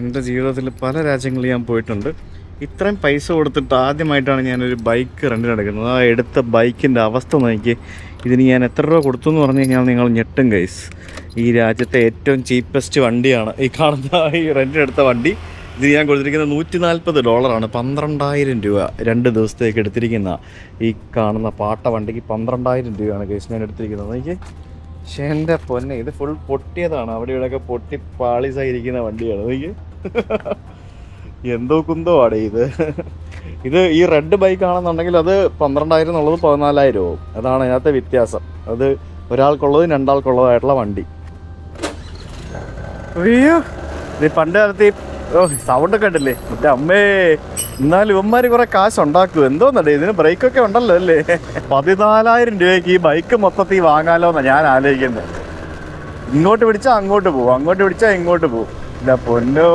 എന്റെ ജീവിതത്തിൽ പല രാജ്യങ്ങളിൽ ഞാൻ പോയിട്ടുണ്ട്. ഇത്രയും പൈസ കൊടുത്തിട്ട് ആദ്യമായിട്ടാണ് ഞാനൊരു ബൈക്ക് റെന്റിന് എടുക്കുന്നത്. ആ എടുത്ത ബൈക്കിന്റെ അവസ്ഥ നോക്കി ഇതിന് ഞാൻ എത്ര രൂപ കൊടുത്തു എന്ന് പറഞ്ഞു കഴിഞ്ഞാൽ നിങ്ങൾ ഞെട്ടും ഗൈസ് ഈ രാജ്യത്തെ ഏറ്റവും ചീപ്പസ്റ്റ് വണ്ടിയാണ്. ഈ കാണുന്ന ഈ റെന്റിന് എടുത്ത വണ്ടി. ഇത് ഞാൻ കൊടുത്തിരിക്കുന്ന നൂറ്റി നാൽപ്പത് ഡോളറാണ്. പന്ത്രണ്ടായിരം രൂപ രണ്ട് ദിവസത്തേക്ക് എടുത്തിരിക്കുന്ന ഈ കാണുന്ന പാട്ട വണ്ടിക്ക് പന്ത്രണ്ടായിരം രൂപയാണ് ഗൈസ് ഞാൻ എടുത്തിരിക്കുന്നത്. എനിക്ക് പക്ഷേ പൊന്നെ ഇത് ഫുൾ പൊട്ടിയതാണ്. അവിടെ ഇവിടെയൊക്കെ പൊട്ടി പാളിസായിരിക്കുന്ന വണ്ടിയാണ്. എനിക്ക് എന്തോ കുന്തോ ആണ് ഇത്. ഇത് ഈ റെഡ് ബൈക്ക് ആണെന്നുണ്ടെങ്കിൽ അത് പന്ത്രണ്ടായിരം എന്നുള്ളത് പതിനാലായിരം ആവും. അതാണ് അതിനകത്തെ വ്യത്യാസം. അത് ഒരാൾക്കുള്ളതും രണ്ടാൾക്കുള്ളതായിട്ടുള്ള വണ്ടി. അയ്യോ ഇത് പണ്ട് കാലത്ത് ഈ ഓ സൗണ്ട് ഒക്കെ ഉണ്ടല്ലേ എന്റെ അമ്മേ. എന്നാലും ഇവന്മാർ കുറെ കാശ് ഉണ്ടാക്കും എന്തോന്നടേ ഇതിന് ബ്രേക്കൊക്കെ ഉണ്ടല്ലോ അല്ലേ? പതിനാലായിരം രൂപയ്ക്ക് ഈ ബൈക്ക് മൊത്തത്തിൽ വാങ്ങാലോ എന്നാണ് ഞാൻ ആലോചിക്കുന്നത് ഇങ്ങോട്ട് പിടിച്ചാൽ അങ്ങോട്ട് പോകും അങ്ങോട്ട് പിടിച്ചാൽ ഇങ്ങോട്ട് പോകും ഇല്ല പൊന്നോ.